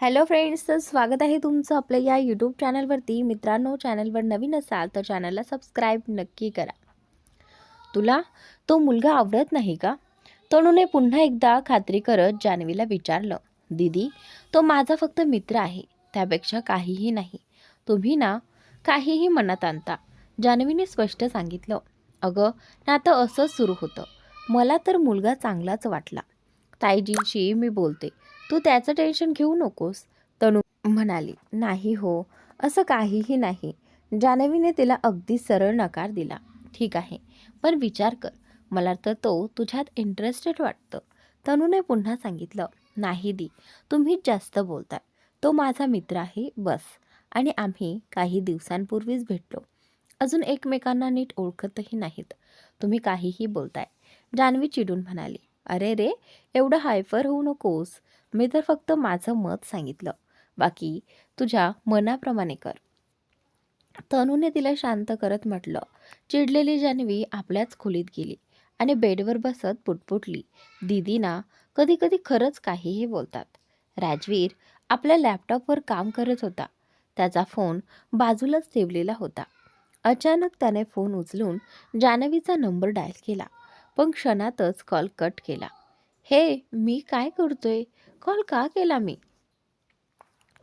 Hello friends तर स्वागत आहे तुमचं आपल्या या यूट्यूब चॅनलवरती. मित्रांनो चॅनलवर नवीन असाल तर चॅनलला सबस्क्राईब नक्की करा. तुला तो मुलगा आवडत नाही का? तणूने पुन्हा एकदा खात्री करत जान्हवीला विचारलं दीदी तो माझा फक्त मित्र आहे त्यापेक्षा काहीही नाही. तुम्ही ना काहीही मनात आणता. जान्हवीने स्पष्ट सांगितलं अगं नातं असंच सुरू होतं. मला तर मुलगा चांगलाच वाटला. ताईजींशी मी बोलते. तू त्याचं टेन्शन घेऊ नकोस. तनू म्हणाली नाही हो असं काहीही नाही. जान्हवीने तिला अगदी सरळ नकार दिला. ठीक आहे पण विचार कर. मला तर तो तुझ्यात इंटरेस्टेड वाटतं. तनूने पुन्हा सांगितलं नाही दी तुम्हीच जास्त बोलताय. तो माझा मित्र आहे बस. आणि आम्ही काही दिवसांपूर्वीच भेटलो. अजून एकमेकांना नीट ओळखतही नाहीत. तुम्ही काहीही बोलताय. जान्हवी चिडून म्हणाली अरे रे एवढं हायफर होऊ नकोस. मी तर फक्त माझं मत सांगितलं. बाकी तुझ्या मनाप्रमाणे कर. तनूने तिला शांत करत म्हटलं. चिडलेली जान्हवी आपल्याच खोलीत गेली आणि बेडवर बसत पुटपुटली. दीदी कधी कधी खरंच काहीही बोलतात. राजवीर आपल्या लॅपटॉपवर काम करत होता. त्याचा फोन बाजूलाच ठेवलेला होता. अचानक त्याने फोन उचलून जान्हवीचा नंबर डायल केला. पण क्षणातच कॉल कट केला. हे मी काय करतोय? कॉल का केला मी?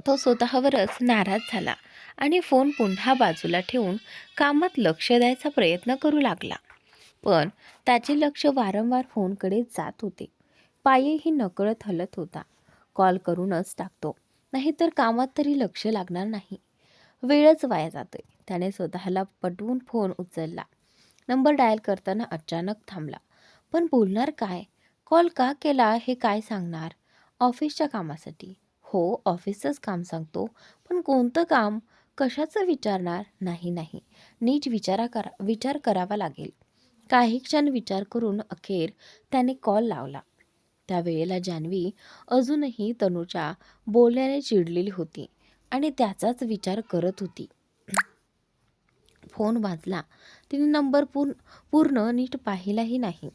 तो स्वतःवरच नाराज झाला आणि फोन पुन्हा बाजूला ठेवून कामात लक्ष द्यायचा प्रयत्न करू लागला. पण त्याचे लक्ष वारंवार फोनकडे जात होते. पायही नकळत हलत होता. कॉल करूनच टाकतो. नाहीतर कामात तरी लक्ष लागणार नाही. वेळच वाया जातोय. त्याने स्वतःला पटवून फोन उचलला. नंबर डायल करताना अचानक थांबला. पण बोलणार काय? कॉल का केला? हे काय सांगणार? ऑफिसच्या कामासाठी. हो ऑफिसचंच काम सांगतो पण कोणतं काम कशाचं विचारणार? नाही नाही. नीट विचारा करा विचार करावा लागेल. काही क्षण विचार करून अखेर त्याने कॉल लावला. त्यावेळेला जान्हवी अजूनही तनूच्या बोलण्याने चिडलेली होती आणि त्याचाच विचार करत होती. फोन वाजला. तिने नंबर पूर्ण पूर्ण नीट पाहिलाही नाही.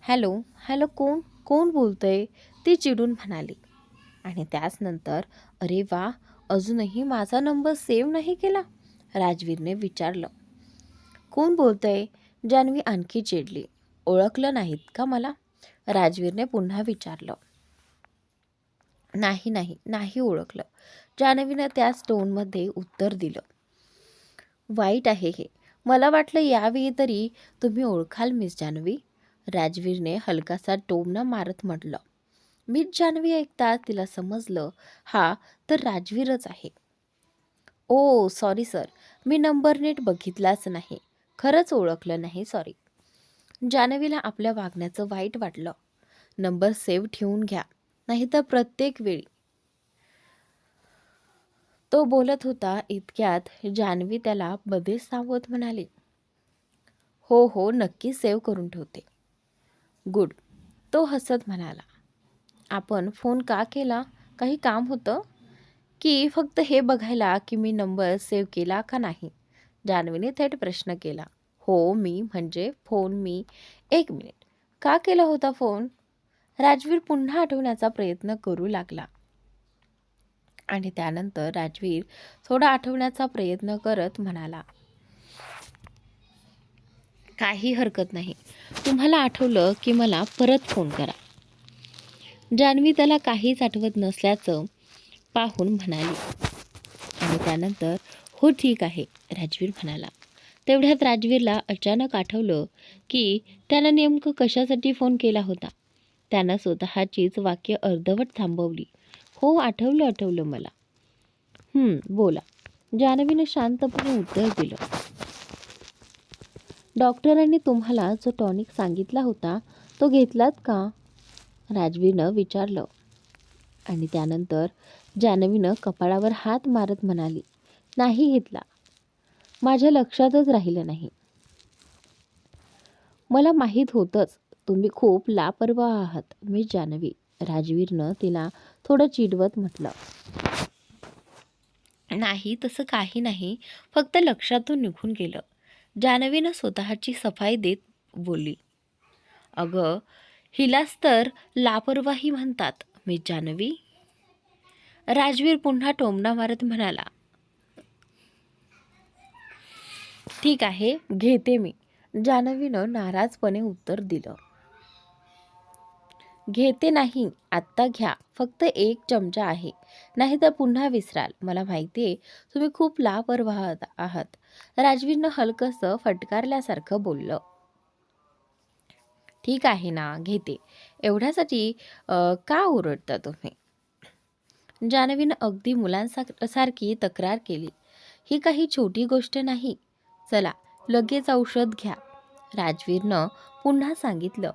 हॅलो हॅलो कोण? कोण बोलतंय? ती चिडून म्हणाली. आणि त्याच नंतर अरे वा अजूनही माझा नंबर सेव्ह नाही केला? राजवीरने विचारलं. कोण बोलतंय? जान्हवी आणखी चिडली. ओळखलं नाहीत का मला? राजवीरने पुन्हा विचारलं. नाही नाही नाही ओळखलं. जान्हवीनं त्याच टोनमध्ये उत्तर दिलं. वाईट आहे हे. मला वाटलं यावेळी तरी तुम्ही ओळखाल मिस जान्हवी राजवीरने हलकासा टोमणा मारत म्हटलं. मीच जान्हवी ऐकता तिला समजलं हा तर राजवीरच आहे. ओ सॉरी सर मी नंबर नीट बघितलाच नाही. खरंच ओळखलं नाही सॉरी जान्हवीला आपल्या वागण्याचं वाईट वाटलं. नंबर सेव्ह ठेवून घ्या नाहीतर प्रत्येक वेळी. तो बोलत होता इतक्यात जान्हवी त्याला मध्येच थांबवत म्हणाली. हो हो नक्की सेव्ह करून ठेवते. गुड तो हसत म्हणाला. आपण फोन का केला? काही काम होतं? की फक्त हे बघायला की मी नंबर सेव्ह केला का नाही? जान्हवीने थेट प्रश्न केला. हो मी म्हणजे फोन मी. एक मिनिट. का केला होता फोन? राजवीर पुन्हा आठवण्याचा प्रयत्न करू लागला. आणि त्यानंतर राजवीर थोडा आठवण्याचा प्रयत्न करत म्हणाला काही हरकत नाही. तुम्हाला आठवलं की मला परत फोन करा. जान्हवी त्याला काहीच आठवत नसल्याचं पाहून म्हणाली. आणि त्यानंतर हो ठीक आहे राजवीर म्हणाला. तेवढ्यात राजवीरला अचानक आठवलं की त्यानं नेमकं कशासाठी फोन केला होता. त्यानं स्वतःचीच वाक्य अर्धवट थांबवली. हो आठवलं आठवलं मला. बोला. जान्हवीनं शांतपणे उत्तर दिलं. डॉक्टरांनी तुम्हाला जो टॉनिक सांगितला होता तो घेतलात का? राजवीरनं विचारलं. आणि त्यानंतर जान्हवीनं कपाळावर हात मारत म्हणाली नाही घेतला माझ्या लक्षातच राहिलं नाही. मला माहीत होतंच तुम्ही खूप लापरवाह आहात. मी जान्हवी राजवीरनं तिला थोडं चिडवत म्हटलं. नाही तसं काही नाही. फक्त लक्षातून निघून गेलं. जान्हवीनं स्वतःची सफाई देत बोलली. अगं हिलाच तर लापरवाही म्हणतात मी जान्हवी राजवीर पुन्हा टोमणा मारत म्हणाला ठीक आहे घेते मी. जान्हवीनं नाराजपणे उत्तर दिलं. घेते नाही आत्ता घ्या फक्त एक चमचा आहे नाही तर पुन्हा विसराल. मला माहिती आहे तुम्ही खूप लापरवाह आहात. राजवीरनं हलकंसं फटकारल्यासारखं बोललं. ठीक आहे ना घेते. एवढ्यासाठी का ओरडता तुम्ही? जान्हवीनं अगदी मुलांसारखी तक्रार केली. ही काही छोटी गोष्ट नाही. चला लगेच औषध घ्या. राजवीरनं पुन्हा सांगितलं.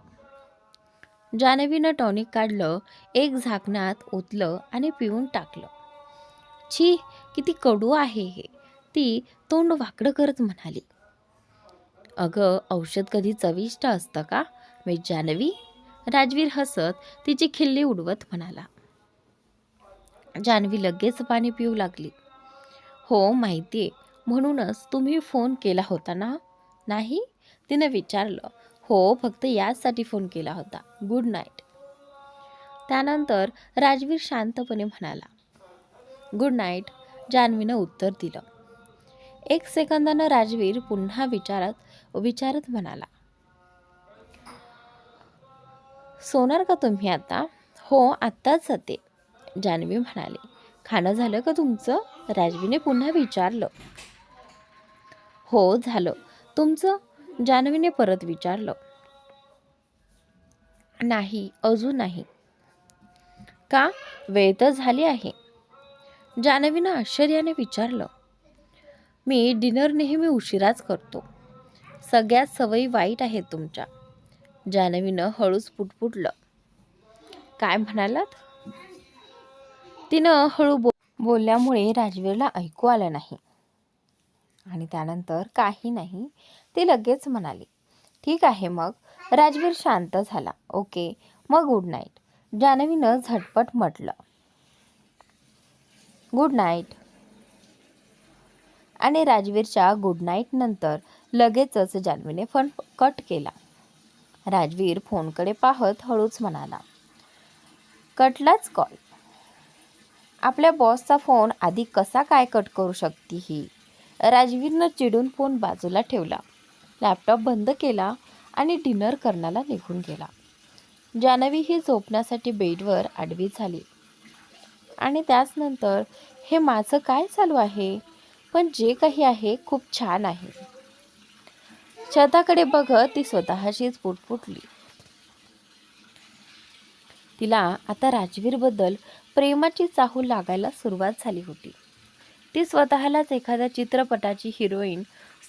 जान्हवीनं टॉनिक काढलं एक झाकणात ओतलं आणि पिऊन टाकलं. छी किती कडू आहे हे? ती तोंड वाकडं करत म्हणाली. अगं औषध कधी चविष्ट असतं का? मी जान्हवी राजवीर हसत तिची खिल्ली उडवत म्हणाला. जान्हवी लगेच पाणी पिऊ लागली. हो माहिती आहे म्हणूनच तुम्ही फोन केला होता ना? नाही? तिनं विचारलं. हो फक्त याचसाठी फोन केला होता. Good night. त्यानंतर राजवीर शांतपणे म्हणाला. गुड नाईट जान्हवीनं उत्तर दिलं. एक सेकंदानं राजवीर पुन्हा विचारत विचारत म्हणाला. सोनार का तुम्ही आता? हो आत्ताच जाते. जान्हवी म्हणाली. खाणं झालं का तुमचं? राजवीने पुन्हा विचारलं. हो झालं. तुमचं? जान्हवीने परत विचारलं. नाही अजून नाही. का? वेळ तर झाली आहे. जान्हवीनं आश्चर्याने विचारलं. मी डिनर नेहमी उशिराच करतो. सगळ्यात सवयी वाईट आहेत तुमच्या. जान्हवीनं हळूच पुटपुटलं. काय म्हणालात? तिनं हळू बो बोलल्यामुळे राजवीरला ऐकू आलं नाही. आणि त्यानंतर काही नाही ती लगेच म्हणाली ठीक आहे मग. राजवीर शांत झाला. ओके. मग गुड नाईट. जान्हवीनं झटपट म्हटलं. Good night. आणि राजवीरच्या गुड नाईट नंतर लगेचच जान्हवीने फोन कट केला. राजवीर फोनकडे पाहत हळूच म्हणाला कटलाच कॉल आपल्या बॉसचा फोन आधी कसा काय कट करू शकते ही? राजवीरनं चिडून फोन बाजूला ठेवला लॅपटॉप बंद केला आणि डिनर करण्याला निघून गेला. जान्हवी ही झोपण्यासाठी बेडवर आडवी झाली. आणि त्याचनंतर हे माझं काय चालू आहे? पण जे काही आहे खूप छान आहे. छताकडे बघत ती स्वतःशीच पुटपुटली. तिला आता राजवीरबद्दल प्रेमाची चाहूल लागायला सुरुवात झाली होती. ती स्वतःलाच एखाद्या चित्रपटाची हिरोईन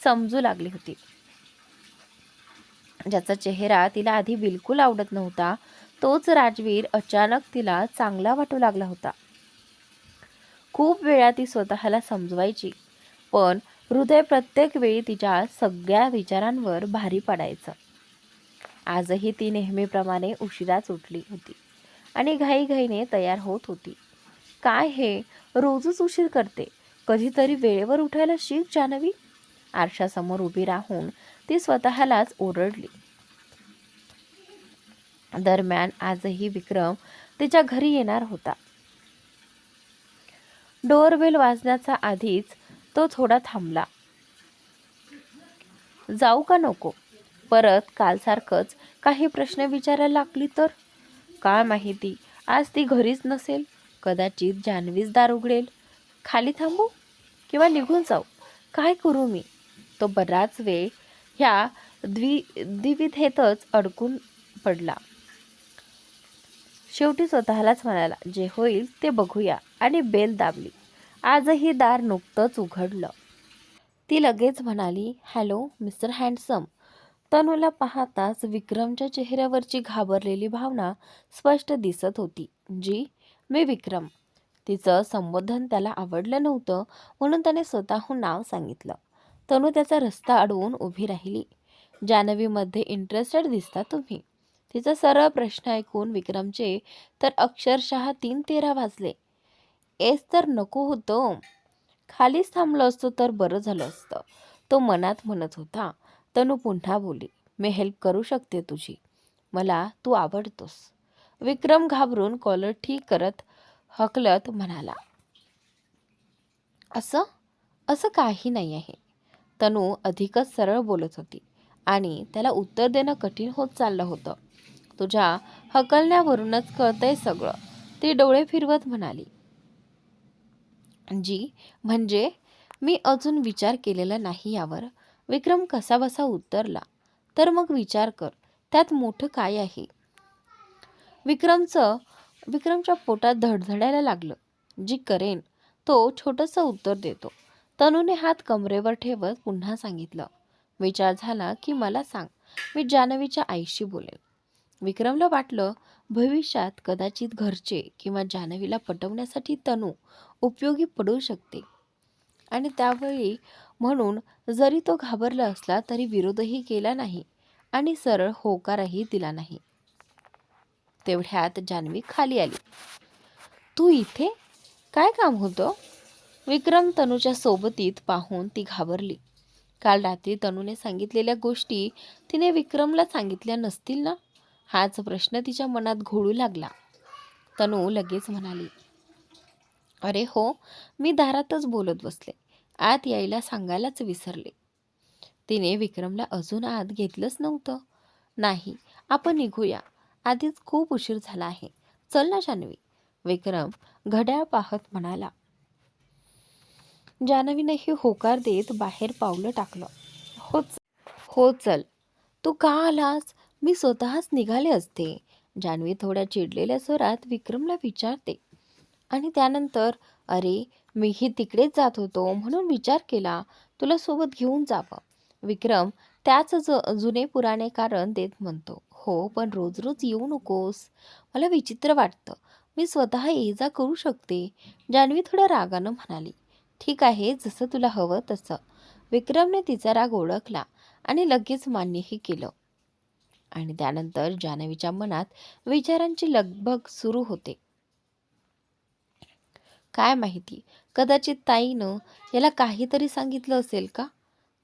समजू लागली होती. ज्याचा चेहरा तिला आधी बिलकुल आवडत नव्हता तोच राजवीर अचानक तिला चांगला वाटू लागला होता. खूप वेळा ती स्वतःला समजवायची पण हृदय प्रत्येक वेळी तिच्या सगळ्या विचारांवर भारी पडायचं. आजही ती नेहमीप्रमाणे उशिराच उठली होती आणि घाईघाईने तयार होत होती. काय हे? रोजच उशीर करते. कधीतरी वेळेवर उठायला शिक जानवी. आरशासमोर उभी राहून ती स्वतःलाच ओरडली. दरम्यान आजही विक्रम तिच्या घरी येणार होता. डोअरबेल वाजण्याचा आधीच तो थोडा थांबला. जाऊ का नको? परत कालसारखंच काही प्रश्न विचारायला लागली तर? काय माहिती? आज ती घरीच नसेल. कदाचित जान्हवीच दार उघडेल. खाली थांबू किंवा निघून जाऊ? काय करू मी? तो बराच वेळ ह्या द्वि द्विविधेतच अडकून पडला. शेवटी स्वतःलाच म्हणाला जे होईल ते बघूया. आणि बेल दाबली. आजही दार नुकतंच उघडलं. ती लगेच म्हणाली हॅलो मिस्टर हँडसम. तनूला पाहताच विक्रमच्या चेहऱ्यावरची घाबरलेली भावना स्पष्ट दिसत होती. जी मी विक्रम. तिचं संबोधन त्याला आवडलं नव्हतं म्हणून त्याने स्वतःहून नाव सांगितलं. तनू त्याचा रस्ता अडवून उभी राहिली. जानवीमध्ये इंटरेस्टेड दिसता तुम्ही. तिचा सरळ प्रश्न ऐकून विक्रमचे तर अक्षरशः तीन तेरा वाजले. एस तर नको होतं. खालीच थांबलो असतो तर बरं झालं असतं. तो मनात म्हणत होता तनू पुन्हा बोली मी हेल्प करू शकते तुझी. मला तू आवडतोस. विक्रम घाबरून कॉलर ठीक करत हकलत म्हणाला असं? असं काही नाही आहे. तनू अधिकच सरळ बोलत होती आणि त्याला उत्तर देणं कठीण होत चाललं होतं. तुझ्या हकलण्यावरूनच कळतंय सगळं. ती डोळे फिरवत म्हणाली जी म्हणजे मी अजून विचार केलेला नाही यावर. विक्रम कसाबसा उत्तरला तर मग विचार कर त्यात मोठं काय आहे? विक्रमचं विक्रमच्या पोटात धडधडायला लागलं. जी करेन तो छोटंसं उत्तर देतो. तनूने हात कमरेवर ठेवत पुन्हा सांगितलं. विचार झाला की मला सांग मी जानवीच्या आईशी बोलेन. विक्रमला वाटलं भविष्यात कदाचित घरचे किंवा जानवीला पटवण्यासाठी तनू उपयोगी पडू शकते. आणि त्यावेळी म्हणून जरी तो घाबरला असला तरी विरोधही केला नाही आणि सरळ होकारही दिला नाही. तेवढ्यात जान्हवी खाली आली. तू इथे? काय काम होतं? विक्रम तनूच्या सोबतीत पाहून ती घाबरली. काल रात्री तनूने सांगितलेल्या गोष्टी तिने विक्रमला सांगितल्या नसतील ना? हाच प्रश्न तिच्या मनात घोळू लागला. तनू लगेच म्हणाली अरे हो मी दारातच बोलत बसले. आत यायला सांगायलाच विसरले. तिने विक्रमला अजून आत घेतलंच नव्हतं. नाही आपण निघूया. आधीच खूप उशीर झाला आहे. चल ना जान्हवी. विक्रम घड्याळ पाहत म्हणाला. जान्हवीनंही होकार देत बाहेर पावलं टाकलं. हो चल. हो चल. तू का आलास? मी स्वतःच निघाले असते. जान्हवी थोड्या चिडलेल्या स्वरात विक्रमला विचारते. आणि त्यानंतर अरे मीही तिकडेच जात होतो म्हणून विचार केला. तुला सोबत घेऊन जावं. विक्रम त्याच ज जुने पुराणे कारण देत म्हणतो. हो पण रोज रोज येऊ नकोस. मला विचित्र वाटतं. मी स्वतः ये जा करू शकते. जान्हवी थोड्या रागानं म्हणाली. ठीक आहे जसं तुला हवं तसं. विक्रमने तिचा राग ओळखला आणि लगेच मान्यही केलं. आणि त्यानंतर जान्हवीच्या मनात विचारांची लगबग सुरू होते. काय माहिती कदाचित ताईनं याला काहीतरी सांगितलं असेल का?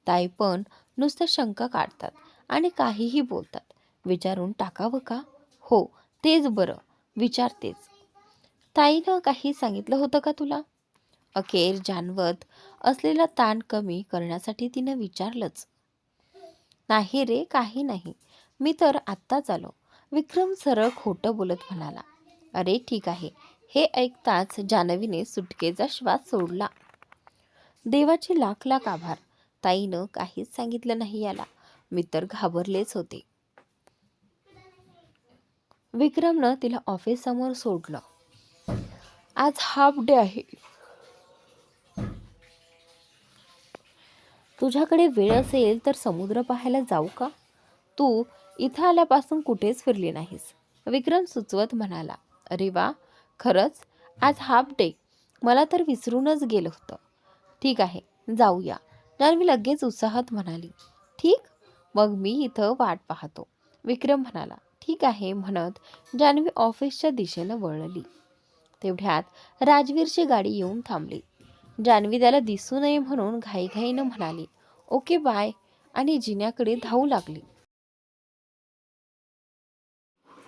ताई पण नुसत्या शंका काढतात आणि काहीही बोलतात. विचारून टाकावं का? हो तेच बरं विचारतेच ताईनं काही सांगितलं होतं का तुला? अखेर जाणवत असलेला ताण कमी करण्यासाठी तिनं विचारलंच. नाही रे काही नाही. मी तर आत्ताच आलो. विक्रम सरळ खोटं बोलत म्हणाला अरे ठीक आहे. हे ऐकताच जान्हवीने सुटकेचा श्वास सोडला. देवाचे लाख लाख आभार. ताईनं काहीच सांगितलं नाही याला. मी तर घाबरलेच होते. विक्रमनं तिला ऑफिस समोर सोडलं. आज हाफ डे आहे. तुझ्याकडे वेळ असेल तर समुद्र पाहायला जाऊ का? तू इथं आल्यापासून कुठेच फिरली नाहीस. विक्रम सुचवत म्हणाला अरे वा खरंच? आज हाफ डे मला तर विसरूनच गेलं होतं. ठीक आहे जाऊया. जान्हवी लगेच उत्साहात म्हणाली ठीक? मग मी इथं वाट पाहतो. विक्रम म्हणाला ठीक आहे म्हणत जान्हवी ऑफिसच्या दिशेनं वळली. तेवढ्यात राजवीरची गाडी येऊन थांबली. जान्हवी त्याला दिसू नये म्हणून घाईघाईनं म्हणाली ओके बाय आणि जिन्याकडे धावू लागली.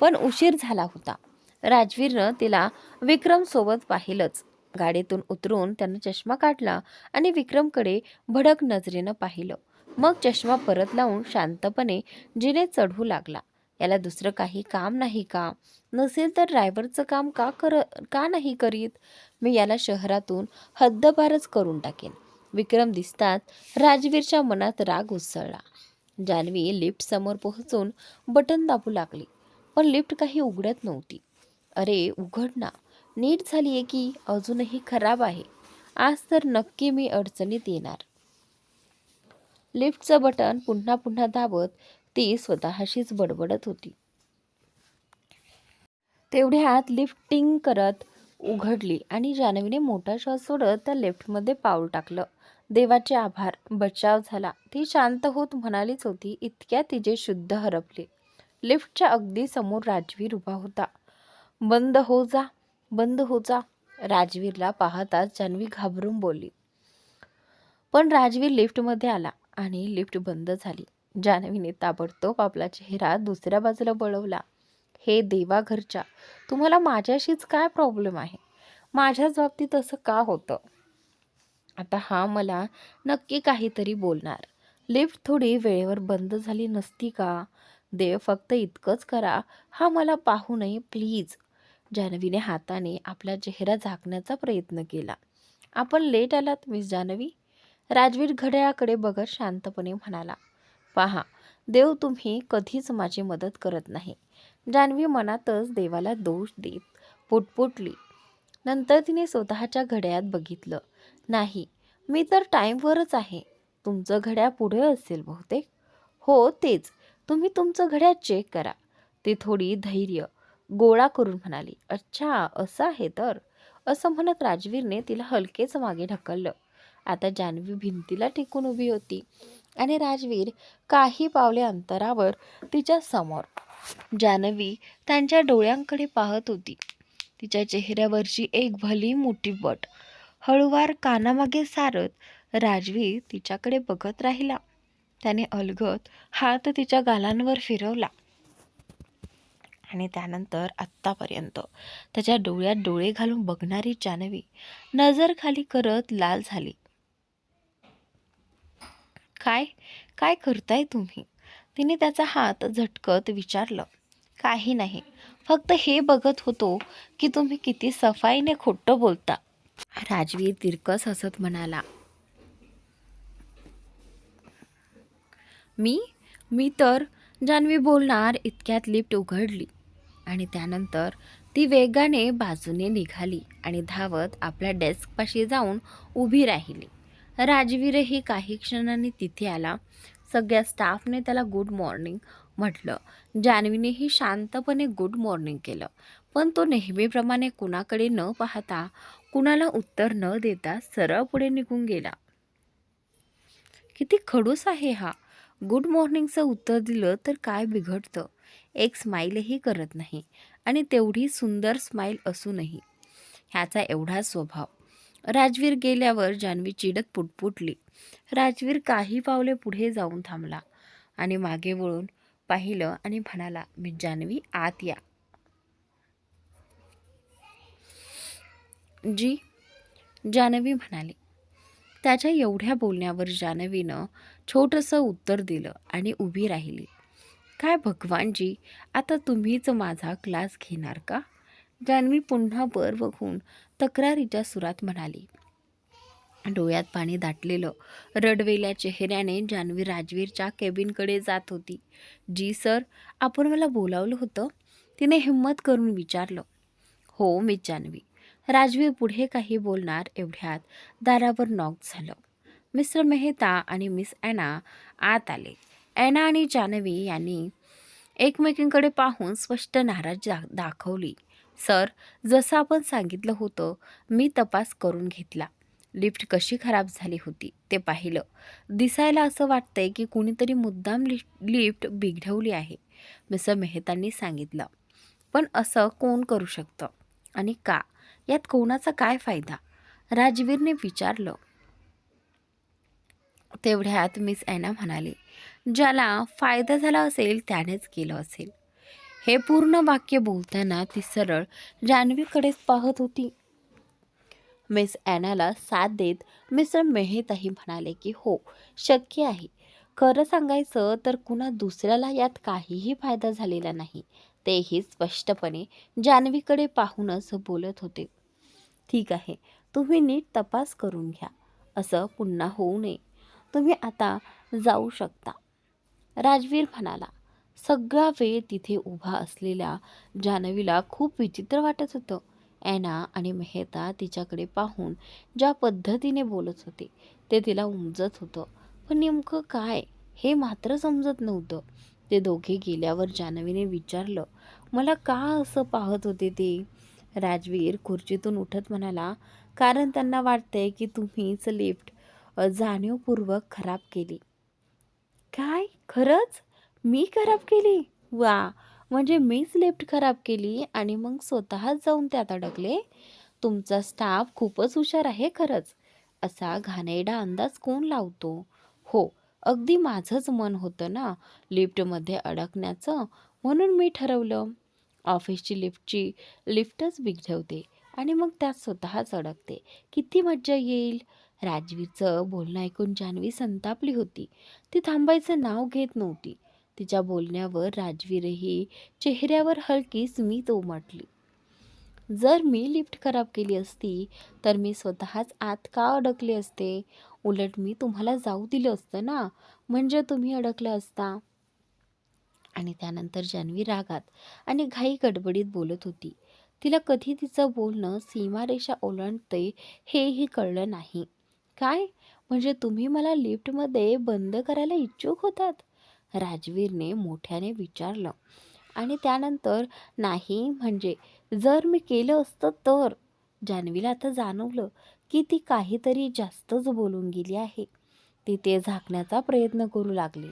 पण उशीर झाला होता. राजवीरनं तिला विक्रमसोबत पाहिलंच. गाडीतून उतरून त्यानं चष्मा काढला आणि विक्रमकडे भडक नजरेनं पाहिलं. मग चष्मा परत लावून शांतपणे जिने चढू लागला. याला दुसरं काही काम नाही का? नसेल तर ड्रायव्हरचं काम का कर का नाही करीत? मी याला शहरातून हद्दपारच करून टाकेन. विक्रम दिसतात राजवीरच्या मनात राग उसळला. जान्हवी लिफ्ट समोर पोहोचून बटन दाबू लागली. पण लिफ्ट काही उघडत नव्हती. अरे उघड ना. नीट झाली आहे की अजूनही खराब आहे? आज तर नक्की मी अडचणीत येणार. लिफ्टचं बटन पुन्हा पुन्हा दाबत ती स्वतःशीच बडबडत होती. तेवढ्यात लिफ्टिंग करत उघडली आणि जान्हवीने मोठा श्वास सोडत त्या लिफ्टमध्ये पाऊल टाकलं. देवाचे आभार. बचाव झाला. ती शांत होत म्हणालीच होती. इतक्या तिचे शुद्ध हरपले. लिफ्टच्या अगदी समोर राजवीर उभा होता. बंद हो जा बंद हो जा राजवीरला पाहताच जान्हवी घाबरून बोलली. पण राजवीर लिफ्टमध्ये आला आणि लिफ्ट बंद झाली. जान्हवीने ताबडतोब आपला चेहरा दुसऱ्या बाजूला वळवला हे देवा घरच्या तुम्हाला माझ्याशीच काय प्रॉब्लेम आहे? माझ्याच बाबतीत असं का होतं? आता हा मला नक्की काहीतरी बोलणार. लिफ्ट थोडी वेळेवर बंद झाली नसती का? देव फक्त इतकंच करा हा मला पाहू नये प्लीज जान्हवीने हाताने आपला चेहरा झाकण्याचा प्रयत्न केला. आपण लेट आलात मिस जान्हवी राजवीर घड्याळाकडे बघत शांतपणे म्हणाला पहा देव तुम्ही कधीच माझी मदत करत नाही. जान्हवी मनातच देवाला दोष देत पुटपुटली. नंतर तिने स्वतःच्या घड्याळात बघितलं. नाही मी तर टाईमवरच आहे. तुमचं घड्याळ पुढे असेल बहुतेक. हो तेच. तुम्ही तुमचं घड्याळ चेक करा. ती थोडी धैर्य गोळा करून म्हणाली अच्छा असं आहे तर. असं म्हणत राजवीरने तिला हलकेच मागे ढकललं. आता जान्हवी भिंतीला टिकून उभी होती आणि राजवीर काही पावले अंतरावर तिच्या समोर. जान्हवी त्यांच्या डोळ्यांकडे पाहत होती. तिच्या चेहऱ्यावरची एक भली मोठी बट. हळूवार कानामागे सारत राजवीर तिच्याकडे बघत राहिला. त्याने अलगत हात तिच्या गालांवर फिरवला. आणि त्यानंतर आत्तापर्यंत त्याच्या डोळ्यात डोळे घालून बघणारी जानवी नजर खाली करत लाल झाली. काय? काय करताय तुम्ही? तिने त्याचा हात झटकत विचारलं. काही नाही. फक्त हे बघत होतो की तुम्ही किती सफाईने खोटं बोलता. राजवीर तिरकस हसत म्हणाला. मी? मी तर जान्हवी बोलणार इतक्यात लिफ्ट उघडली आणि त्यानंतर ती वेगाने बाजूने निघाली आणि धावत आपल्या डेस्कपाशी जाऊन उभी राहिली. राजवीरही काही क्षणांनी तिथे आला. सगळ्या स्टाफने त्याला गुड मॉर्निंग म्हटलं. जान्हवीनेही शांतपणे गुड मॉर्निंग केलं. पण तो नेहमीप्रमाणे कुणाकडे न पाहता कुणाला उत्तर न देता सरळ पुढे निघून गेला. किती खडूस आहे हा? गुड मॉर्निंगचं उत्तर दिलं तर काय बिघडतं? एक स्माईलही करत नाही आणि तेवढी सुंदर स्माईल असूनही ह्याचा एवढा स्वभाव. राजवीर गेल्यावर जान्हवी चिडत पुटपुटली. राजवीर काही पावले पुढे जाऊन थांबला आणि मागे वळून पाहिलं आणि म्हणाला मी जान्हवी आत या. जी जान्हवी म्हणाली त्याच्या एवढ्या बोलण्यावर जान्हवीनं छोटंसं उत्तर दिलं आणि उभी राहिली. काय भगवानजी आता तुम्हीच माझा क्लास घेणार का? जान्हवी पुन्हा वर बघून तक्रारीच्या सुरात म्हणाली. डोळ्यात पाणी दाटलेलं रडवेल्या चेहऱ्याने जान्हवी राजवीरच्या केबिनकडे जात होती. जी सर आपण मला बोलावलं होतं. तिने हिंमत करून विचारलं. हो मी जान्हवी राजवीर पुढे काही बोलणार एवढ्यात दारावर नॉक झालं. मिस्टर मेहता आणि मिस ॲना आत आले. ॲना आणि जानवी यांनी एकमेकींकडे पाहून स्पष्ट नाराज दाखवली. सर जसं आपण सांगितलं होतं मी तपास करून घेतला. लिफ्ट कशी खराब झाली होती ते पाहिलं. दिसायला असं वाटतंय की कुणीतरी मुद्दाम लिफ्ट लिफ्ट बिघडवली आहे मिस्टर मेहतांनी सांगितलं. पण असं कोण करू शकतं? आणि का? यात कोणाचा काय फायदा? राजवीरने विचारलं. तेवढ्यात मिस ॲना म्हणाले ज्याला फायदा झाला असेल त्यानेच केलं असेल. हे पूर्ण वाक्य बोलताना ती सरळ जान्हवीकडेच पाहत होती. मिस ॲनाला साथ देत मिस्टर मेहताही म्हणाले की हो शक्य आहे. खरं सांगायचं तर कुणा दुसऱ्याला यात काहीही फायदा झालेला नाही. तेही स्पष्टपणे जान्हवीकडे पाहूनच बोलत होते. ठीक आहे तुम्ही नीट तपास करून घ्या. असं पुन्हा होऊ नये. तुम्ही आता जाऊ शकता. राजवीर म्हणाला सगळा वेळ तिथे उभा असलेल्या जान्हवीला खूप विचित्र वाटत होतं. ॲना आणि मेहता तिच्याकडे पाहून ज्या पद्धतीने बोलत होते ते तिला उमजत होतं. पण नेमकं काय हे मात्र समजत नव्हतं. ते दोघे गेल्यावर जान्हवीने विचारलं मला का असं पाहत होते ते? राजवीर खुर्चीतून उठत म्हणाला कारण त्यांना वाटतंय की तुम्हीच लिफ्ट जाणीवपूर्वक खराब केली. काय? खरंच? मी खराब केली? वा! म्हणजे मीच लिफ्ट खराब केली आणि मग स्वतःच जाऊन त्यात अडकले? तुमचा स्टाफ खूपच हुशार आहे खरंच. असा घाणेरडा अंदाज कोण लावतो? हो अगदी माझंच मन होतं ना लिफ्टमध्ये अडकण्याचं म्हणून मी ठरवलं. ऑफिसची लिफ्टची लिफ्टच बिघडवते आणि मग त्यात स्वतःच अडकते. किती मज्जा येईल. राजवीरचं बोलणं ऐकून जान्हवी संतापली होती. ती थांबायचं नाव घेत नव्हती. तिच्या बोलण्यावर राजवीरही चेहऱ्यावर हलकी स्मित उमटली. जर मी लिफ्ट खराब केली असती तर मी स्वतःच आत का अडकले असते? उलट मी तुम्हाला जाऊ दिलं असतं ना. म्हणजे तुम्ही अडकलं असता. आणि त्यानंतर जान्हवी रागात आणि घाई गडबडीत बोलत होती. तिला कधी तिचं बोलणं सीमारेषा ओलांडते हेही कळलं नाही. काय? म्हणजे तुम्ही मला लिफ्टमध्ये बंद करायला इच्छुक होतात? राजवीरने मोठ्याने विचारलं. आणि त्यानंतर नाही म्हणजे जर मी केलं असतं तर? जान्हवीला आता जाणवलं. की ती काहीतरी जास्तच बोलून गेली आहे. तिथे झाकण्याचा प्रयत्न करू लागले.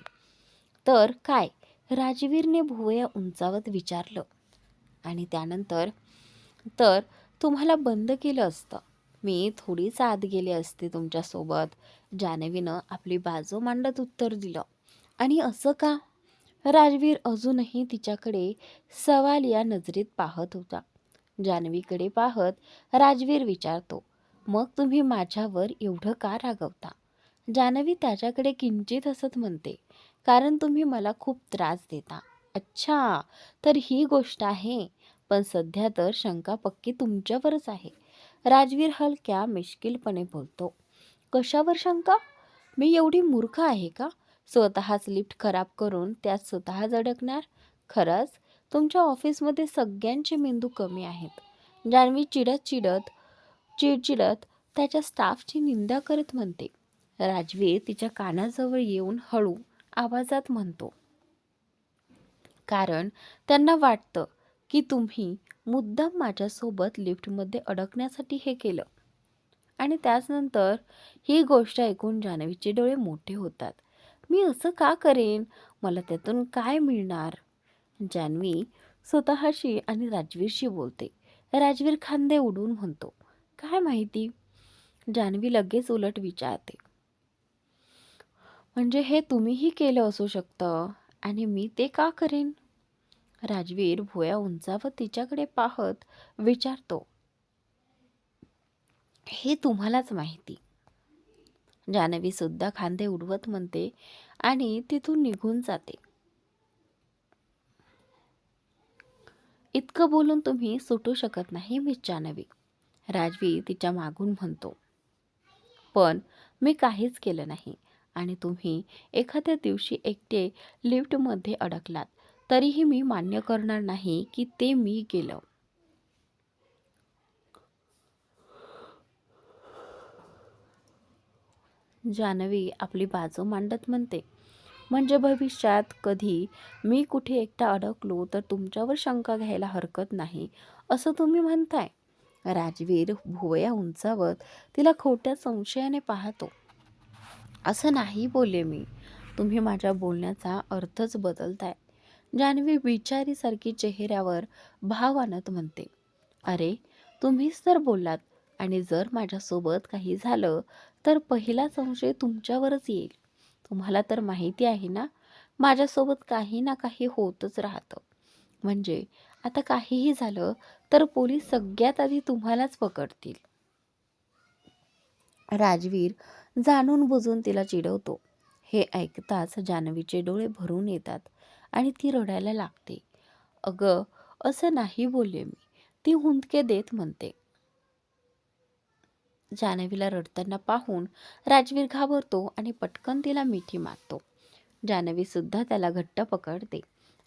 तर काय? राजवीरने भुवया उंचावत विचारलं. आणि त्यानंतर तर तुम्हाला बंद केलं असतं. मी थोडीच आत गेले असते तुमच्यासोबत. जान्हवीनं आपली बाजू मांडत उत्तर दिलं. आणि असं का? राजवीर अजूनही तिच्याकडे सवाल या नजरेत पाहत होता. जान्हवीकडे पाहत राजवीर विचारतो. मग तुम्ही माझ्यावर एवढं का रागवता? जान्हवी त्याच्याकडे किंचित हसत म्हणते कारण तुम्ही मला खूप त्रास देता. अच्छा तर ही गोष्ट आहे. पण सध्या तर शंका पक्की तुमच्यावरच आहे. राजवीर हलक्या मिश्किलपणे बोलतो कशावर शंका? मी एवढी मूर्ख आहे का? स्वतःच लिफ्ट खराब करून त्यात स्वतःच अडकणार खरंच तुमच्या ऑफिसमध्ये सगळ्यांचे मेंदू कमी आहेत. जान्हवी चिडत चिडत चिडचिडत त्याच्या स्टाफची निंदा करत म्हणते. राजवीर तिच्या कानाजवळ येऊन हळू आवाजात म्हणतो. कारण त्यांना वाटतं की तुम्ही मुद्दाम माझ्यासोबत लिफ्टमध्ये अडकण्यासाठी हे केलं. आणि त्याचनंतर ही गोष्ट ऐकून जान्हवीचे डोळे मोठे होतात. मी असं का करेन? मला त्यातून काय मिळणार? जान्हवी स्वतःशी आणि राजवीरशी बोलते. राजवीर खांदे उडून म्हणतो. काय माहिती? जान्हवी लगेच उलट विचारते. म्हणजे हे तुम्हीही केलं असू शकतं आणि मी ते का करेन? राजवीर भुया उंचावत तिच्याकडे पाहत विचारतो. हे तुम्हालाच माहिती. जान्हवी सुद्धा खांदे उडवत म्हणते आणि तिथून निघून जाते. इतकं बोलून तुम्ही सुटू शकत नाही मी जान्हवी राजवी तिच्या मागून म्हणतो पण मी काहीच केलं नाही आणि तुम्ही एखाद्या दिवशी एकटे लिफ्टमध्ये अडकलात तरीही मी मान्य करणार नाही की ते मी केलं. जानवी आपली बाजू मांडत म्हणते म्हणजे भविष्यात कधी मी कुठे एकटा अडकलो तर तुमच्यावर शंका घ्यायला हरकत नाही असं तुम्ही म्हणताय? राजवीर भुवया उंचावत तिला खोट्या संशयाने पाहतो. असं नाही बोलले मी. तुम्ही माझ्या बोलण्याचा अर्थच बदलताय. जान्हवी बिचारीसारखी चेहऱ्यावर भाव आणत म्हणते. अरे तुम्हीच तर बोललात आणि जर माझ्यासोबत काही झालं तर पहिला संशय तुमच्यावरच येईल. तुम्हाला तर माहिती आहे ना माझ्यासोबत काही ना काही होतच राहतं. म्हणजे आता काहीही झालं तर पोलीस सगळ्यात आधी तुम्हालाच पकडतील. राजवीर जाणून बुजून तिला चिडवतो. हे ऐकताच जान्हवीचे डोळे भरून येतात आणि ती रडायला लागते. अगं असं नाही बोलले मी. ती हुंदके देत म्हणते. जान्हवीला रडताना पाहून राजवीर घाबरतो आणि पटकन तिला मिठी मारतो. जान्हवी सुद्धा त्याला घट्ट पकडते.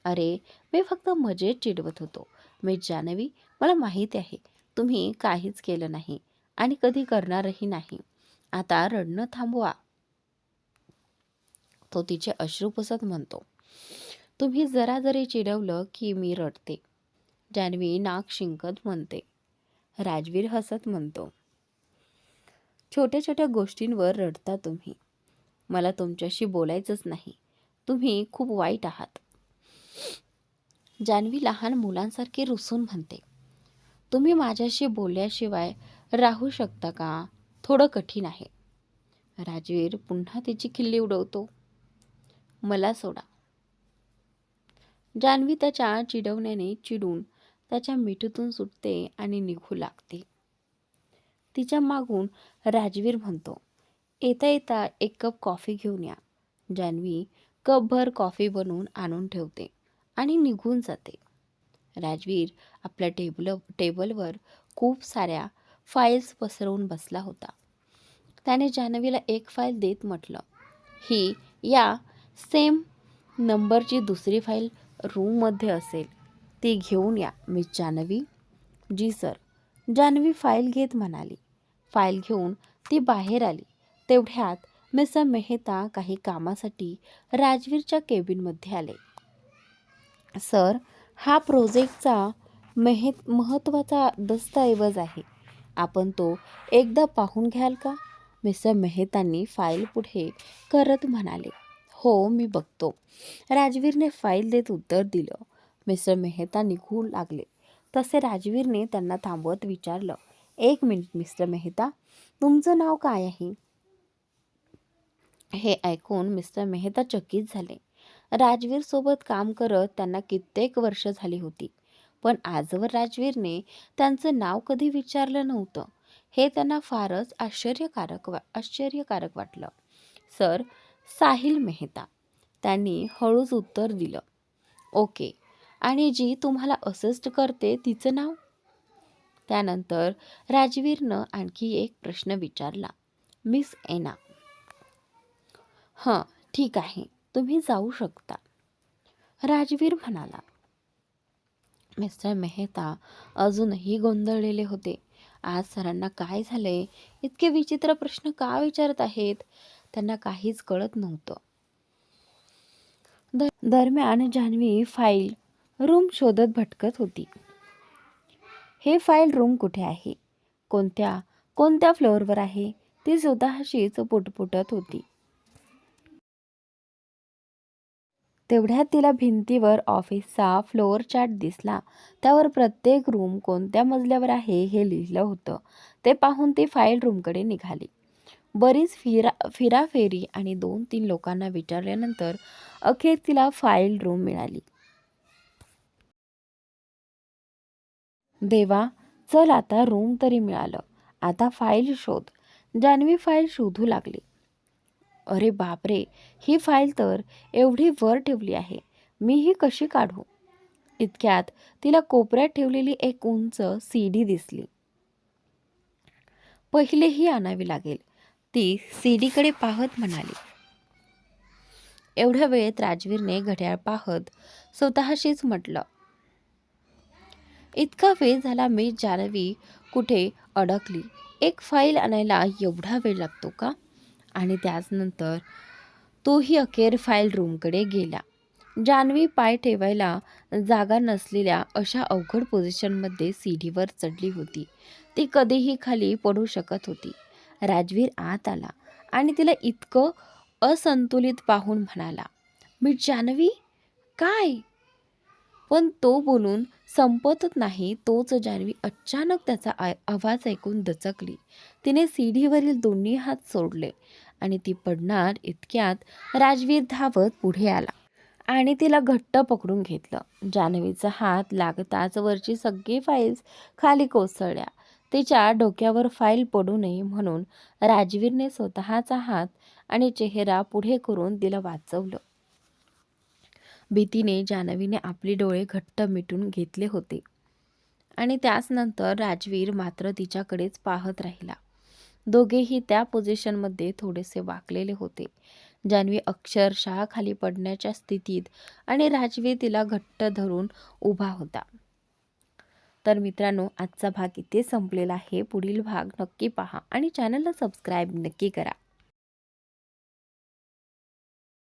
अरे मी फक्त मजेत चिडवत होतो. मी जान्हवी मला माहीत आहे तुम्ही काहीच केलं नाही आणि कधी करणारही नाही. आता रडणं थांबवा. तो तिचे अश्रू पुसत म्हणतो. तुम्ही जरा जरी चिडवलं की मी रडते. जान्हवी नाक शिंकत म्हणते. राजवीर हसत म्हणतो. छोट्या छोट्या गोष्टींवर रडता तुम्ही. मला तुमच्याशी बोलायचंच नाही. तुम्ही खूप वाईट आहात. जान्हवी लहान मुलांसारखी रुसून म्हणते तुम्ही माझ्याशी बोलल्याशिवाय राहू शकता का? थोडं कठीण आहे. राजवीर पुन्हा तिची खिल्ली उडवतो. मला सोडा. जान्हवी त्याच्या चिडवण्याने चिडून त्याच्या मिठीतून सुटते आणि निघू लागते. तिच्या मागून राजवीर म्हणतो येता येता एक कप कॉफी घेऊन या. जान्हवी कपभर कॉफी बनवून आणून ठेवते. आणि निघून जाते. राजवीर आपल्या टेबल टेबलवर खूप साऱ्या फाईल्स पसरवून बसला होता. त्याने जान्हवीला एक फाईल देत म्हटलं ही या सेम नंबरची दुसरी फाईल रूममध्ये असेल. ती घेऊन या. मी जान्हवी? जी सर जान्हवी फाईल घेत म्हणाली. फाईल घेऊन ती बाहेर आली. तेवढ्यात मिसर मेहता काही कामासाठी राजवीरच्या केबिनमध्ये आले. सर हा प्रोजेक्टचा मेह महत्त्वाचा दस्तऐवज आहे. आपण तो एकदा पाहून घ्याल का? मिस्टर मेहतांनी फाईल पुढे करत म्हणाले. हो मी बघतो. राजवीरने फाईल देत उत्तर दिलं. मिस्टर मेहता निघू लागले. तसे राजवीरने त्यांना थांबवत विचारलं. एक मिनिट मिस्टर मेहता. तुमचं नाव काय आहे? हे ऐकून मिस्टर मेहता चकित झाले. राजवीरसोबत काम करत त्यांना कित्येक वर्ष झाली होती. पण आजवर राजवीरने त्यांचं नाव कधी विचारलं नव्हतं. हे त्यांना फारच आश्चर्यकारक वा आश्चर्यकारक वाटलं. सर साहिल मेहता. त्यांनी हळूच उत्तर दिलं. ओके. आणि जी तुम्हाला असिस्ट करते तिचं नाव? त्यानंतर राजवीरनं आणखी एक प्रश्न विचारला. Miss Anna. हां ठीक आहे. तुम्ही जाऊ शकता. राजवीर म्हणाला मिस्टर मेहता अजूनही गोंधळलेले होते. आज सरांना काय झाले? इतके विचित्र प्रश्न का विचारत आहेत? त्यांना काहीच कळत नव्हतं. दरम्यान जान्हवी फाईल रूम शोधत भटकत होती. हे फाईल रूम कुठे आहे? कोणत्या कोणत्या फ्लोअरवर आहे? ती स्वतःशीच पुटपुटत होती. तेवढ्यात तिला भिंतीवर ऑफिसचा फ्लोअर चार्ट दिसला. त्यावर प्रत्येक रूम कोणत्या मजल्यावर आहे हे लिहिलं होतं. ते पाहून ती फाईल रूमकडे निघाली. बरीच फिरा फिराफेरी आणि दोन तीन लोकांना विचारल्यानंतर अखेर तिला फाईल रूम मिळाली. देवा चल आता रूम तरी मिळालं. आता फाईल शोध. जान्हवी फाईल शोधू लागली. अरे बापरे ही फाईल तर एवढी वर ठेवली आहे. मी ही कशी काढू? इतक्यात तिला कोपऱ्यात ठेवलेली एक उंच सी डी दिसली. पहिलेही आणावी लागेल. ती सी डीकडे पाहत म्हणाली. एवढ्या वेळेत राजवीरने घड्याळ पाहत स्वतःशीच म्हटलं. इतका वेळ झाला मी जानवी कुठे अडकली. एक फाईल आणायला एवढा वेळ लागतो का? आणि त्याचनंतर तोही अखेर फाईल रूमकडे गेला. जान्हवी पाय ठेवायला जागा नसलेल्या अशा अवघड पोझिशनमध्ये सीढीवर चढली होती. ती कधीही खाली पडू शकत होती. राजवीर आत आला आणि तिला इतकं असंतुलित पाहून म्हणाला मी जान्हवी काय? पण तो बोलून संपतच नाही. तोच जान्हवी अचानक त्याचा आवाज ऐकून दचकली. तिने सीढीवरील दोन्ही हात सोडले. आणि ती पडणार इतक्यात राजवीर धावत पुढे आला. आणि तिला घट्ट पकडून घेतलं. जान्हवीचा हात लागताच वरची सगळी फाईल्स खाली कोसळल्या. तिच्या डोक्यावर फाईल पडू नये म्हणून राजवीरने स्वतःचा हात आणि चेहरा पुढे करून तिला वाचवलं. भीतीने जान्हवीने आपले डोळे घट्ट मिटून घेतले होते. आणि त्याचनंतर राजवीर मात्र तिच्याकडेच पाहत राहिला. दोघेही त्या पोझिशनमध्ये थोडेसे वाकलेले होते. जान्हवी अक्षरशः खाली पडण्याच्या स्थितीत आणि राजवी तिला घट्ट धरून उभा होता. तर मित्रांनो आजचा भाग इथे संपलेला आहे. पुढील भाग नक्की पहा आणि चॅनलला सबस्क्राईब नक्की करा.